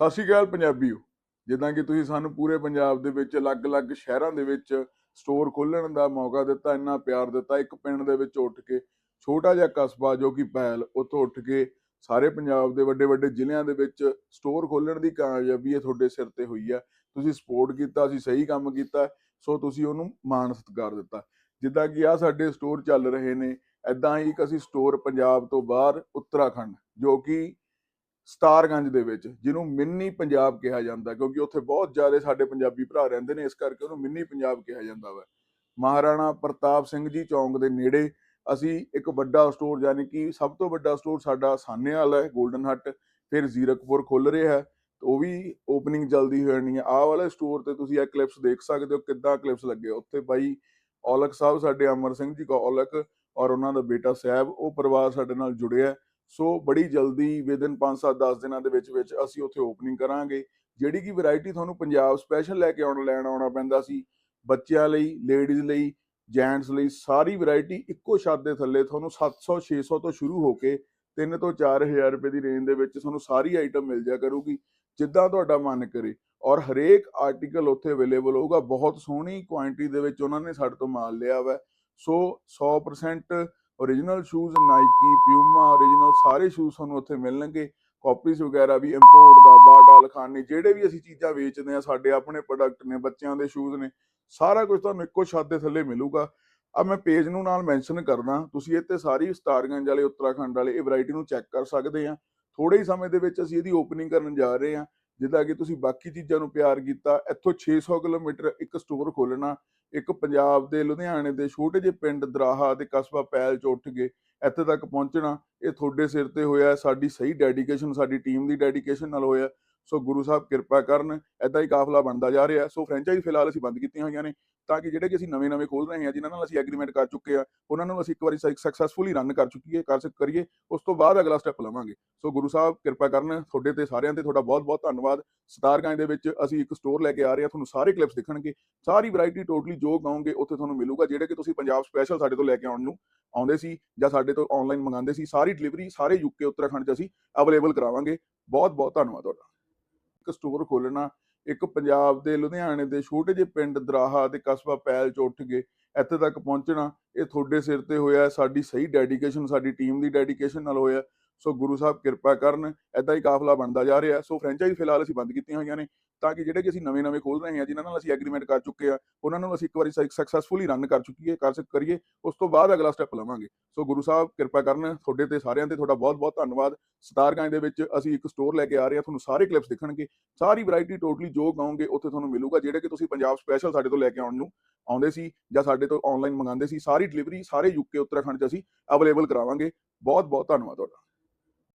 ਸਤਿ ਸ਼੍ਰੀ ਅਕਾਲ ਪੰਜਾਬੀਓ। ਜਿੱਦਾਂ ਕਿ ਤੁਸੀਂ ਸਾਨੂੰ ਪੂਰੇ ਪੰਜਾਬ ਦੇ ਵਿੱਚ ਅਲੱਗ-ਅਲੱਗ ਸ਼ਹਿਰਾਂ ਦੇ ਵਿੱਚ ਸਟੋਰ ਖੋਲ੍ਹਣ ਦਾ ਮੌਕਾ ਦਿੱਤਾ, ਇੰਨਾ ਪਿਆਰ ਦਿੱਤਾ, ਇੱਕ ਪਿੰਡ ਦੇ ਵਿੱਚ ਉੱਠ ਕੇ, ਛੋਟਾ ਜਿਹਾ ਕਸਬਾ ਜੋ ਕਿ ਪੈਲ, ਉੱਥੋਂ ਉੱਠ ਕੇ ਸਾਰੇ ਪੰਜਾਬ ਦੇ ਵੱਡੇ ਵੱਡੇ ਜ਼ਿਲ੍ਹਿਆਂ ਦੇ ਵਿੱਚ ਸਟੋਰ ਖੋਲ੍ਹਣ ਦੀ ਕਾਮਯਾਬੀ ਇਹ ਤੁਹਾਡੇ ਸਿਰ ਤੇ ਹੋਈ ਆ। ਤੁਸੀਂ ਸਪੋਰਟ ਕੀਤਾ, ਅਸੀਂ ਸਹੀ ਕੰਮ ਕੀਤਾ, ਸੋ ਤੁਸੀਂ ਉਹਨੂੰ ਮਾਣ ਸਤਿਕਾਰ ਦਿੱਤਾ। ਜਿੱਦਾਂ ਕਿ ਆ ਸਾਡੇ ਸਟੋਰ ਚੱਲ ਰਹੇ ਨੇ ਐਦਾਂ ਹੀ ਇੱਕ ਅਸੀਂ ਸਟੋਰ ਪੰਜਾਬ ਤੋਂ ਬਾਹਰ, ਉੱਤਰਾਖੰਡ, ਜੋ ਕਿ ਸਤਾਰਗੰਜ ਦੇ ਵਿੱਚ, ਜਿਹਨੂੰ ਮਿੰਨੀ ਪੰਜਾਬ ਕਿਹਾ ਜਾਂਦਾ ਕਿਉਂਕਿ ਉੱਥੇ ਬਹੁਤ ਜ਼ਿਆਦਾ ਸਾਡੇ ਪੰਜਾਬੀ ਭਰਾ ਰਹਿੰਦੇ ਨੇ, ਇਸ ਕਰਕੇ ਉਹਨੂੰ ਮਿੰਨੀ ਪੰਜਾਬ ਕਿਹਾ ਜਾਂਦਾ ਵਾ। ਮਹਾਰਾਣਾ ਪ੍ਰਤਾਪ ਸਿੰਘ ਜੀ ਚੌਂਕ ਦੇ ਨੇੜੇ ਅਸੀਂ ਇੱਕ ਵੱਡਾ ਸਟੋਰ ਯਾਨੀ ਕਿ ਸਭ ਤੋਂ ਵੱਡਾ ਸਟੋਰ ਸਾਡਾ ਸਾਨੇਵਾਲ ਹੈ 골ਡਨ ਹੱਟ ਫਿਰ ਜ਼ੀਰਕਪੁਰ ਖੁੱਲ ਰਿਹਾ ਹੈ, ਉਹ ਵੀ ਓਪਨਿੰਗ ਜਲਦੀ ਹੋ ਜਾਣੀ ਹੈ। ਆਹ ਵਾਲੇ ਸਟੋਰ ਤੇ ਤੁਸੀਂ ਇਹ ਕਲਿੱਪਸ ਦੇਖ ਸਕਦੇ ਹੋ ਕਿੱਦਾਂ ਕਲਿੱਪਸ ਲੱਗੇ ਉੱਥੇ ਬਾਈ ਔਲਖ ਸਾਹਿਬ, ਸਾਡੇ ਅਮਰ ਸਿੰਘ ਜੀ ਕੋ ਔਲਖ ਔਰ ਉਹਨਾਂ ਦਾ ਬੇਟਾ ਸਾਹਿਬ, ਉਹ ਪਰਿਵਾਰ ਸਾਡੇ ਨਾਲ ਜੁੜਿਆ ਸੋ ਬੜੀ ਜਲਦੀ ਵਿਦਨ 5-7 10 ਦਿਨਾਂ ਦੇ ਵਿੱਚ ਵਿੱਚ ਅਸੀਂ ਉੱਥੇ ਓਪਨਿੰਗ ਕਰਾਂਗੇ। ਜਿਹੜੀ ਕਿ ਵੈਰਾਈਟੀ ਤੁਹਾਨੂੰ ਪੰਜਾਬ ਸਪੈਸ਼ਲ ਲੈ ਕੇ ਆਉਣ, ਲੈਣ ਆਉਣਾ ਪੈਂਦਾ ਸੀ। ਬੱਚਿਆਂ ਲਈ ਲੇਡੀਜ਼ ਲਈ ਜੈਂਟਸ ਲਈ ਸਾਰੀ ਵੈਰਾਈਟੀ ਇੱਕੋ ਛੱਤ ਦੇ ਥੱਲੇ ਤੁਹਾਨੂੰ 700 600 ਤੋਂ ਸ਼ੁਰੂ ਹੋ ਕੇ 3 ਤੋਂ 4000 ਰੁਪਏ ਦੀ ਰੇਂਜ ਦੇ ਵਿੱਚ ਤੁਹਾਨੂੰ ਸਾਰੀ ਆਈਟਮ ਮਿਲ ਜਾ ਕਰੂਗੀ, ਜਿੱਦਾਂ ਤੁਹਾਡਾ ਮਨ ਕਰੇ। ਔਰ ਹਰੇਕ ਆਰਟੀਕਲ ਉੱਥੇ ਅਵੇਲੇਬਲ ਹੋਊਗਾ। ਬਹੁਤ ਸੋਹਣੀ ਕੁਆਂਟੀਟੀ ਦੇ ਵਿੱਚ ਉਹਨਾਂ ਨੇ ਸਾਡੇ ਤੋਂ ਮਾਲ ਲਿਆ ਵਾ। So 100% original shoes Nike Puma original ਸਾਰੇ ਸ਼ੂਜ਼ ਤੁਹਾਨੂੰ ਉੱਥੇ ਮਿਲਣਗੇ। ਕਾਪੀਜ਼ ਵਗੈਰਾ ਵੀ ਇੰਪੋਰਟ ਦਾ ਬਾਟਾ ਲਖਾਨੀ ਜਿਹੜੇ ਵੀ ਅਸੀਂ ਚੀਜ਼ਾਂ ਵੇਚਦੇ ਆ ਸਾਡੇ ਆਪਣੇ ਪ੍ਰੋਡਕਟ ਨੇ, ਬੱਚਿਆਂ ਦੇ ਸ਼ੂਜ਼ ਨੇ, ਸਾਰਾ ਕੁਝ ਤੁਹਾਨੂੰ ਇੱਕੋ ਛੱਤ ਦੇ ਥੱਲੇ ਮਿਲੂਗਾ। ਆ ਮੈਂ ਪੇਜ ਨੂੰ ਨਾਲ ਮੈਂਸ਼ਨ ਕਰਦਾ, ਤੁਸੀਂ ਇੱਥੇ ਸਾਰੀ ਸਟਾਰਗੰਜ ਵਾਲੇ, ਉੱਤਰਾਖੰਡ ਵਾਲੇ, ਇਹ ਵੈਰਾਈਟੀ ਨੂੰ ਚੈੱਕ ਕਰ ਸਕਦੇ ਆ ਥੋੜੇ ਹੀ ਸਮੇਂ ਦੇ ਵਿੱਚ ਅਸੀਂ ਇਹਦੀ ਓਪਨਿੰਗ ਕਰਨ ਜਾ ਰਹੇ ਹਾਂ। ਜਿੱਦਾਂ ਕਿ ਤੁਸੀਂ ਬਾਕੀ ਚੀਜ਼ਾਂ ਨੂੰ ਪਿਆਰ ਕੀਤਾ, ਇੱਥੋਂ 600 ਕਿਲੋਮੀਟਰ ਇੱਕ ਸਟੋਰ ਖੋਲਣਾ ਇੱਕ ਪੰਜਾਬ ਦੇ ਲੁਧਿਆਣੇ ਦੇ ਛੋਟੇ ਜਿਹੇ ਪਿੰਡ ਦਰਾਹਾ ਤੇ ਕਸਬਾ ਪੈਲ ਚ ਉੱਠ ਕੇ ਇੱਥੇ ਤੱਕ ਪਹੁੰਚਣਾ, ਇਹ ਤੁਹਾਡੇ ਸਿਰ ਤੇ ਹੋਇਆ, ਸਾਡੀ ਸਹੀ ਡੈਡੀਕੇਸ਼ਨ ਸਾਡੀ ਟੀਮ ਦੀ ਡੈਡੀਕੇਸ਼ਨ ਨਾਲ ਹੋਇਆ। ਸੋ ਗੁਰੂ ਸਾਹਿਬ ਕਿਰਪਾ ਕਰਨ ਐਦਾਂ ਹੀ ਕਾਫਲਾ ਬਣਦਾ ਜਾ ਰਿਹਾ। ਸੋ ਫਰੈਂਚਾਈਜ਼ ਫਿਲਹਾਲ ਅਸੀਂ ਬੰਦ ਕੀਤੀਆਂ ਹੋਈਆਂ ਨੇ ਤਾਂ ਕਿ ਜਿਹੜੇ ਕਿ ਅਸੀਂ ਨਵੇਂ ਨਵੇਂ ਖੋਲ ਰਹੇ ਹਾਂ, ਜਿਨ੍ਹਾਂ ਨਾਲ ਅਸੀਂ ਐਗਰੀਮੈਂਟ ਕਰ ਚੁੱਕੇ ਆ ਉਹਨਾਂ ਨੂੰ ਅਸੀਂ ਇੱਕ ਵਾਰੀ ਸਕਸੈਸਫੁਲੀ ਰਨ ਕਰ ਚੁੱਕੀਏ, ਕਰ ਸਕ ਕਰੀਏ, ਉਸ ਤੋਂ ਬਾਅਦ ਅਗਲਾ ਸਟੈਪ ਲਵਾਂਗੇ। ਸੋ ਗੁਰੂ ਸਾਹਿਬ ਕਿਰਪਾ ਕਰਨ, ਤੁਹਾਡੇ ਤੇ ਸਾਰਿਆਂ ਤੇ ਤੁਹਾਡਾ ਬਹੁਤ ਬਹੁਤ ਧੰਨਵਾਦ। ਸਤਾਰਗੰਜ ਦੇ ਵਿੱਚ ਅਸੀਂ ਇੱਕ ਸਟੋਰ ਲੈ ਕੇ ਆ ਰਹੇ ਹਾਂ, ਤੁਹਾਨੂੰ ਸਾਰੇ ਕਲਿੱਪਸ ਦਿਖਣਗੇ। ਸਾਰੀ ਵੈਰਾਈਟੀ ਟੋਟਲੀ ਜੋ ਕਹੋਗੇ, ਉੱਥੇ ਤੁਹਾਨੂੰ ਮਿਲੂਗਾ, ਜਿਹੜੇ ਕਿ ਤੁਸੀਂ ਪੰਜਾਬ ਸਪੈਸ਼ਲ ਸਾਡੇ ਤੋਂ ਲੈ ਕੇ ਆਉਣ ਨੂੰ ਆਉਂਦੇ ਸੀ ਜਾਂ ਸਾਡੇ ਤੋਂ ਆਨਲਾਈਨ ਮੰਗਾਉਂਦੇ ਸੀ, ਸਾਰੀ ਡਿਲੀਵਰੀ ਸਾਰੇ ਯੂਕੇ ਉੱਤਰਾਖੰਡ 'ਚ ਅਸੀਂ ਅਵੇਲੇਬਲ ਕਰਾਵਾਂਗੇ। ਬਹੁਤ ਬਹੁਤ ਧੰਨਵਾਦ ਤੁਹਾਡਾ। ਇੱਕ ਸਟੋਰ ਖੋਲਣਾ ਇੱਕ ਪੰਜਾਬ ਦੇ ਲੁਧਿਆਣੇ ਦੇ ਛੋਟੇ ਜਿਹੇ ਪਿੰਡ ਦਰਾਹਾ ਤੇ ਕਸਬਾ ਪੈਲ ਚ ਉੱਠ ਕੇ ਇੱਥੇ ਤੱਕ ਪਹੁੰਚਣਾ, ਇਹ ਤੁਹਾਡੇ ਸਿਰ ਤੇ ਹੋਇਆ, ਸਾਡੀ ਸਹੀ ਡੈਡੀਕੇਸ਼ਨ ਸਾਡੀ ਟੀਮ ਦੀ ਡੈਡੀਕੇਸ਼ਨ ਨਾਲ ਹੋਇਆ। ਸੋ ਗੁਰੂ ਸਾਹਿਬ ਕਿਰਪਾ ਕਰਨ ਐਦਾਂ ਹੀ ਕਾਫਲਾ ਬਣਦਾ ਜਾ ਰਿਹਾ। ਸੋ ਫਰੈਂਚਾਈਜ਼ ਫਿਲਹਾਲ ਅਸੀਂ ਬੰਦ ਕੀਤੀਆਂ ਹੋਈਆਂ ਨੇ, ਤਾਂ ਕਿ ਜਿਹੜੇ ਕਿ ਅਸੀਂ ਨਵੇਂ ਨਵੇਂ ਖੋਲ ਰਹੇ ਹਾਂ, ਜਿਨ੍ਹਾਂ ਨਾਲ ਅਸੀਂ ਐਗਰੀਮੈਂਟ ਕਰ ਚੁੱਕੇ ਆ ਉਹਨਾਂ ਨੂੰ ਅਸੀਂ ਇੱਕ ਵਾਰੀ ਸਕਸੈਸਫੁਲੀ ਰਨ ਕਰ ਚੁੱਕੀਏ, ਕਰ ਸਕ ਕਰੀਏ, ਉਸ ਤੋਂ ਬਾਅਦ ਅਗਲਾ ਸਟੈਪ ਲਵਾਂਗੇ। ਸੋ ਗੁਰੂ ਸਾਹਿਬ ਕਿਰਪਾ ਕਰਨ, ਤੁਹਾਡੇ ਤੇ ਸਾਰਿਆਂ ਤੇ ਤੁਹਾਡਾ ਬਹੁਤ ਬਹੁਤ ਧੰਨਵਾਦ ਸਤਾਰਗੰਜ ਦੇ ਵਿੱਚ ਅਸੀਂ ਇੱਕ ਸਟੋਰ ਲੈ ਕੇ ਆ ਰਹੇ ਹਾਂ, ਤੁਹਾਨੂੰ ਸਾਰੇ ਕਲਿੱਪਸ ਦਿਖਣਗੇ। ਸਾਰੀ ਵੈਰਾਈਟੀ ਟੋਟਲੀ ਜੋ ਕਹੋਗੇ, ਉੱਥੇ ਤੁਹਾਨੂੰ ਮਿਲੂਗਾ, ਜਿਹੜੇ ਕਿ ਤੁਸੀਂ ਪੰਜਾਬ ਸਪੈਸ਼ਲ ਸਾਡੇ ਤੋਂ ਲੈ ਕੇ ਆਉਣ ਨੂੰ ਆਉਂਦੇ ਸੀ, ਜਾਂ ਸਾਡੇ ਤੋਂ ਆਨਲਾਈਨ ਮੰਗਾਉਂਦੇ ਸੀ, ਸਾਰੀ ਡਿਲੀਵਰੀ ਸਾਰੇ ਯੂਕੇ ਉੱਤਰਾਖੰਡ 'ਚ ਅਸੀਂ ਅਵੇਲੇਬਲ ਕਰਾਵਾਂਗੇ। ਬਹੁਤ ਬਹੁਤ ਧੰਨਵਾਦ ਤੁਹਾਡਾ।